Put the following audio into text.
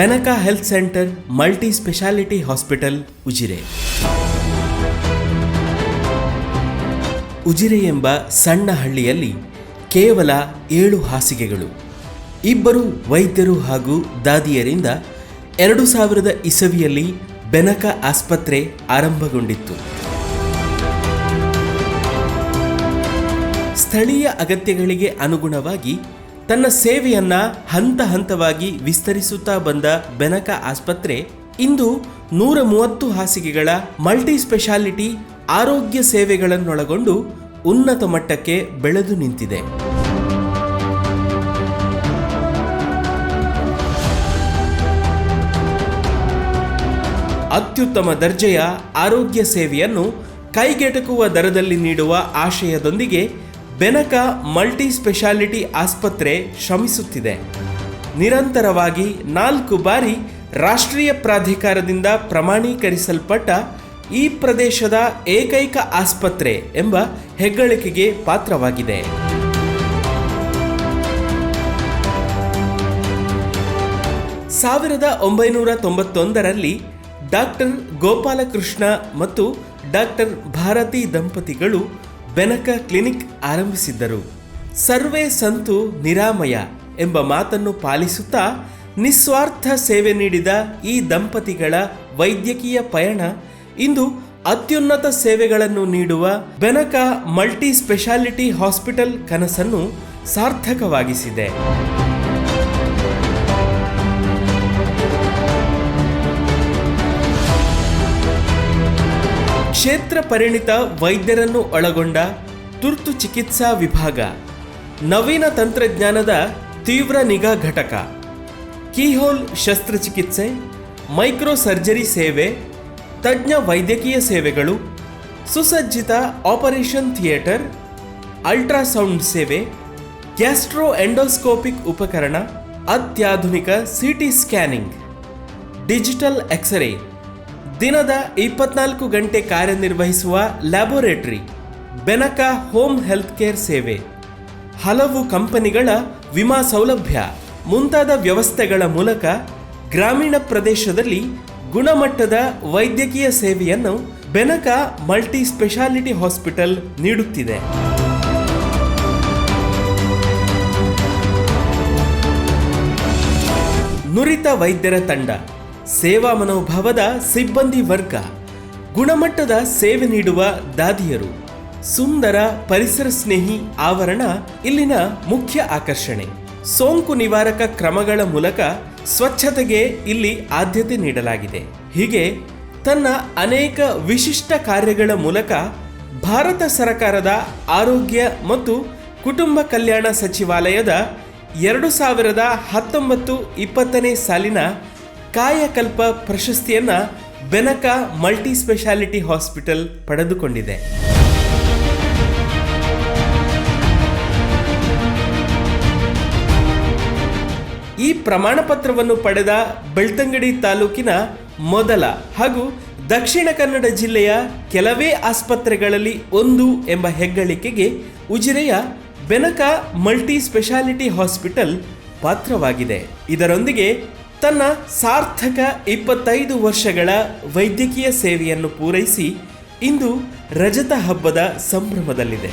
Benaka health centre multi speciality hospital Ujire. Ujire ಎಂಬ ಸಣ್ಣ ಹಳ್ಳಿಯಲ್ಲಿ ಕೇವಲ ಏಳು ಹಾಸಿಗೆಗಳು. ಇಬ್ಬರು ವೈದ್ಯರು ಹಾಗೂ ದಾದಿಯರಿಂದ ಎರಡು ಸಾವಿರದ ಇಸವಿಯಲ್ಲಿ ಬೆನಕ ಆಸ್ಪತ್ರೆ ಆರಂಭಗೊಂಡಿತ್ತು. ಸ್ಥಳೀಯ ಅಗತ್ಯಗಳಿಗೆ ಅನುಗುಣವಾಗಿ ತನ್ನ ಸೇವೆಯನ್ನ ಹಂತ ಹಂತವಾಗಿ ವಿಸ್ತರಿಸುತ್ತಾ ಬಂದ ಬೆನಕ ಆಸ್ಪತ್ರೆ ಇಂದು ನೂರ ಮೂವತ್ತು ಹಾಸಿಗೆಗಳ ಮಲ್ಟಿ ಸ್ಪೆಷಾಲಿಟಿ ಆರೋಗ್ಯ ಸೇವೆಗಳನ್ನೊಳಗೊಂಡು ಉನ್ನತ ಮಟ್ಟಕ್ಕೆ ಬೆಳೆದು ನಿಂತಿದೆ. ಅತ್ಯುತ್ತಮ ದರ್ಜೆಯ ಆರೋಗ್ಯ ಸೇವೆಯನ್ನು ಕೈಗೆಟಕುವ ದರದಲ್ಲಿ ನೀಡುವ ಆಶಯದೊಂದಿಗೆ ಬೆನಕ ಮಲ್ಟಿ ಸ್ಪೆಷಾಲಿಟಿ ಆಸ್ಪತ್ರೆ ಶ್ರಮಿಸುತ್ತಿದೆ. ನಿರಂತರವಾಗಿ ನಾಲ್ಕು ಬಾರಿ ರಾಷ್ಟ್ರೀಯ ಪ್ರಾಧಿಕಾರದಿಂದ ಪ್ರಮಾಣೀಕರಿಸಲ್ಪಟ್ಟ ಈ ಪ್ರದೇಶದ ಏಕೈಕ ಆಸ್ಪತ್ರೆ ಎಂಬ ಹೆಗ್ಗಳಿಕೆಗೆ ಪಾತ್ರವಾಗಿದೆ. ಸಾವಿರದ ಒಂಬೈನೂರ ತೊಂಬತ್ತೊಂದರಲ್ಲಿ ಡಾಕ್ಟರ್ ಗೋಪಾಲಕೃಷ್ಣ ಮತ್ತು ಡಾಕ್ಟರ್ ಭಾರತಿ ದಂಪತಿಗಳು ಬೆನಕ ಕ್ಲಿನಿಕ್ ಆರಂಭಿಸಿದ್ದರು. ಸರ್ವೇ ಸಂತು ನಿರಾಮಯ ಎಂಬ ಮಾತನ್ನು ಪಾಲಿಸುತ್ತಾ ನಿಸ್ವಾರ್ಥ ಸೇವೆ ನೀಡಿದ ಈ ದಂಪತಿಗಳ ವೈದ್ಯಕೀಯ ಪಯಣ ಇಂದು ಅತ್ಯುನ್ನತ ಸೇವೆಗಳನ್ನು ನೀಡುವ ಬೆನಕ ಮಲ್ಟಿ ಸ್ಪೆಷಾಲಿಟಿ ಹಾಸ್ಪಿಟಲ್ ಕನಸನ್ನು ಸಾರ್ಥಕವಾಗಿಸಿದೆ. ಕ್ಷೇತ್ರ ಪರಿಣಿತ ವೈದ್ಯರನ್ನು ಒಳಗೊಂಡ ತುರ್ತು ಚಿಕಿತ್ಸಾ ವಿಭಾಗ. ನವೀನ ತಂತ್ರಜ್ಞಾನದ ತೀವ್ರ ನಿಗಾ ಘಟಕ. ಕೀಹೋಲ್ ಶಸ್ತ್ರಚಿಕಿತ್ಸೆ ಮೈಕ್ರೋ ಸರ್ಜರಿ ಸೇವೆ, ತಜ್ಞ ವೈದ್ಯಕೀಯ ಸೇವೆಗಳು, ಸುಸಜ್ಜಿತ ಆಪರೇಷನ್ ಥಿಯೇಟರ್, ಅಲ್ಟ್ರಾಸೌಂಡ್ ಸೇವೆ ಗ್ಯಾಸ್ಟ್ರೋ ಎಂಡೋಸ್ಕೋಪಿಕ್ ಉಪಕರಣ, ಅತ್ಯಾಧುನಿಕ ಸಿಟಿ ಸ್ಕ್ಯಾನಿಂಗ್. ಡಿಜಿಟಲ್ ಎಕ್ಸ್ರೇ ದಿನದ ಇಪ್ಪತ್ನಾಲ್ಕು ಗಂಟೆ ಕಾರ್ಯನಿರ್ವಹಿಸುವ laboratory, Benaka home health care ಸೇವೆ. ಹಲವು ಕಂಪನಿಗಳ ವಿಮಾ ಸೌಲಭ್ಯ, ಮುಂತಾದ ವ್ಯವಸ್ಥೆಗಳ ಮೂಲಕ ಗ್ರಾಮೀಣ ಪ್ರದೇಶದಲ್ಲಿ ಗುಣಮಟ್ಟದ ವೈದ್ಯಕೀಯ ಸೇವೆಯನ್ನು ಬೆನಕ ಮಲ್ಟಿ ಸ್ಪೆಷಾಲಿಟಿ ಹಾಸ್ಪಿಟಲ್ ನೀಡುತ್ತಿದೆ. ನುರಿತ ವೈದ್ಯರ ತಂಡ ಸೇವಾ ಮನೋಭಾವದ ಸಿಬ್ಬಂದಿ ವರ್ಗ, ಗುಣಮಟ್ಟದ ಸೇವೆ ನೀಡುವ ದಾದಿಯರು, ಸುಂದರ ಪರಿಸರ ಸ್ನೇಹಿ ಆವರಣ ಇಲ್ಲಿನ ಮುಖ್ಯ ಆಕರ್ಷಣೆ. ಸೋಂಕು ನಿವಾರಕ ಕ್ರಮಗಳ ಮೂಲಕ ಸ್ವಚ್ಛತೆಗೆ ಇಲ್ಲಿ ಆದ್ಯತೆ ನೀಡಲಾಗಿದೆ. ಹೀಗೆ ತನ್ನ ಅನೇಕ ವಿಶಿಷ್ಟ ಕಾರ್ಯಗಳ ಮೂಲಕ ಭಾರತ ಸರಕಾರದ ಆರೋಗ್ಯ ಮತ್ತು ಕುಟುಂಬ ಕಲ್ಯಾಣ ಸಚಿವಾಲಯದ ಎರಡು ಸಾವಿರದ ಹತ್ತೊಂಬತ್ತು ಇಪ್ಪತ್ತನೇ ಸಾಲಿನ ಕಾಯಕಲ್ಪ ಪ್ರಶಸ್ತಿಯನ್ನು ಬೆನಕ ಮಲ್ಟಿ ಸ್ಪೆಷಾಲಿಟಿ ಹಾಸ್ಪಿಟಲ್ ಪಡೆದುಕೊಂಡಿದೆ. ಈ ಪ್ರಮಾಣ ಪತ್ರವನ್ನು ಪಡೆದ ಬೆಳ್ತಂಗಡಿ ತಾಲೂಕಿನ ಮೊದಲ ಹಾಗೂ ದಕ್ಷಿಣ ಕನ್ನಡ ಜಿಲ್ಲೆಯ ಕೆಲವೇ ಆಸ್ಪತ್ರೆಗಳಲ್ಲಿ ಒಂದು ಎಂಬ ಹೆಗ್ಗಳಿಕೆಗೆ ಉಜಿರೆಯ ಬೆನಕ ಮಲ್ಟಿ ಸ್ಪೆಷಾಲಿಟಿ ಹಾಸ್ಪಿಟಲ್ ಪಾತ್ರವಾಗಿದೆ. ಇದರೊಂದಿಗೆ ತನ್ನ ಸಾರ್ಥಕ ಇಪ್ಪತ್ತೈದು ವರ್ಷಗಳ ವೈದ್ಯಕೀಯ ಸೇವೆಯನ್ನು ಪೂರೈಸಿ ಇಂದು ರಜತ ಹಬ್ಬದ ಸಂಭ್ರಮದಲ್ಲಿದೆ.